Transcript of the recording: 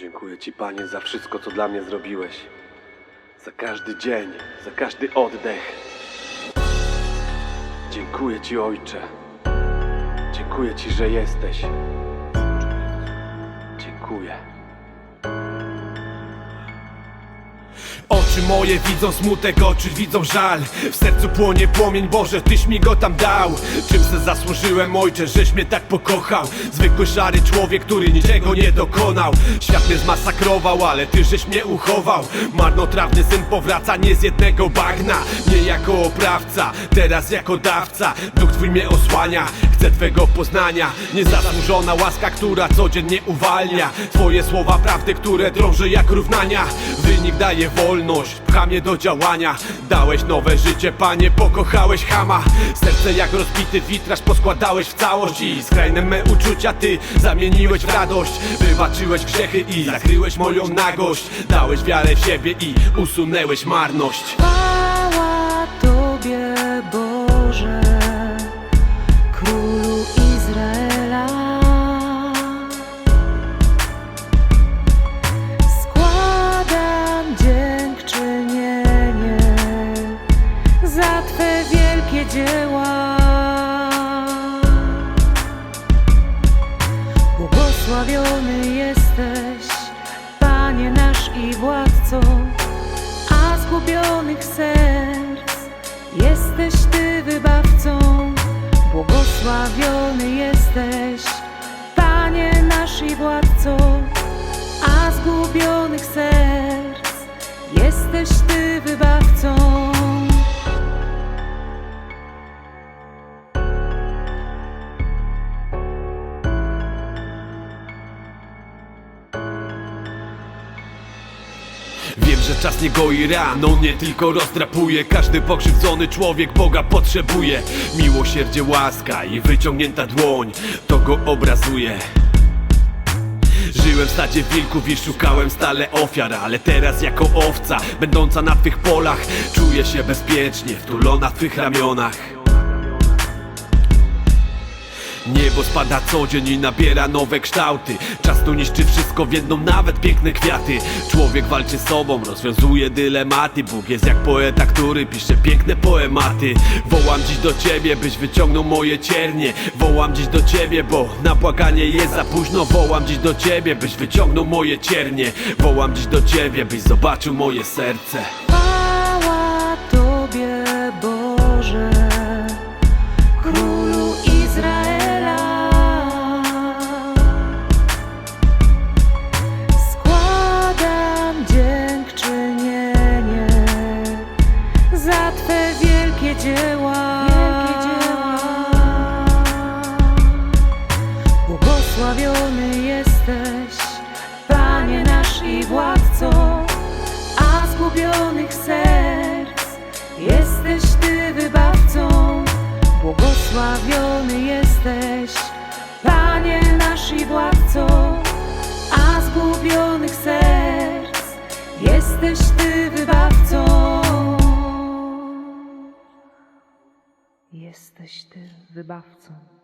Dziękuję Ci, Panie, za wszystko, co dla mnie zrobiłeś. Za każdy dzień, za każdy oddech. Dziękuję Ci, Ojcze. Dziękuję Ci, że jesteś. Dziękuję. Oczy moje widzą smutek, oczy widzą żal. W sercu płonie płomień, Boże, Tyś mi go tam dał. Czym se zasłużyłem, Ojcze, żeś mnie tak pokochał? Zwykły szary człowiek, który niczego nie dokonał. Świat mnie zmasakrował, ale Ty żeś mnie uchował. Marnotrawny syn powraca nie z jednego bagna. Nie jako oprawca, teraz jako dawca. Duch Twój mnie osłania, chcę Twego poznania. Niezasłużona łaska, która codziennie uwalnia Twoje słowa prawdy, które drąży jak równania. Wynik daje wolność, pcha mnie do działania. Dałeś nowe życie, Panie, pokochałeś Hama. Serce jak rozbity witraż poskładałeś w całość. I skrajne me uczucia Ty zamieniłeś w radość. Wybaczyłeś grzechy i zakryłeś moją nagość. Dałeś wiarę w siebie i usunęłeś marność wielkie dzieła. Błogosławiony jesteś, Panie nasz i Władco a zgubionych serc jesteś Ty wybawcą. Błogosławiony jesteś, Panie nasz i władco, a zgubionych serc jesteś Ty wybawcą. Że czas nie goi ran, on nie tylko rozdrapuje. Każdy pokrzywdzony człowiek Boga potrzebuje. Miłosierdzie, łaska i wyciągnięta dłoń To go obrazuje. Żyłem w stadzie wilków i szukałem stale ofiar Ale teraz jako owca, będąca na twych polach Czuję się bezpiecznie, wtulona w twych ramionach Niebo spada co dzień i nabiera nowe kształty. Czas tu niszczy wszystko w jedną, nawet piękne kwiaty. Człowiek walczy z sobą, rozwiązuje dylematy. Bóg jest jak poeta, który pisze piękne poematy. Wołam dziś do ciebie, byś wyciągnął moje ciernie. Wołam dziś do ciebie, bo na błaganie jest za późno. Wołam dziś do ciebie, byś wyciągnął moje ciernie. Wołam dziś do ciebie, byś zobaczył moje serce wielkie dzieła. Błogosławiony jesteś, Panie nasz i Władco, a zgubionych serc jesteś Ty wybawcą. Błogosławiony jesteś, Panie nasz i Władco, a zgubionych serc jesteś Ty Jesteś Ty wybawcą.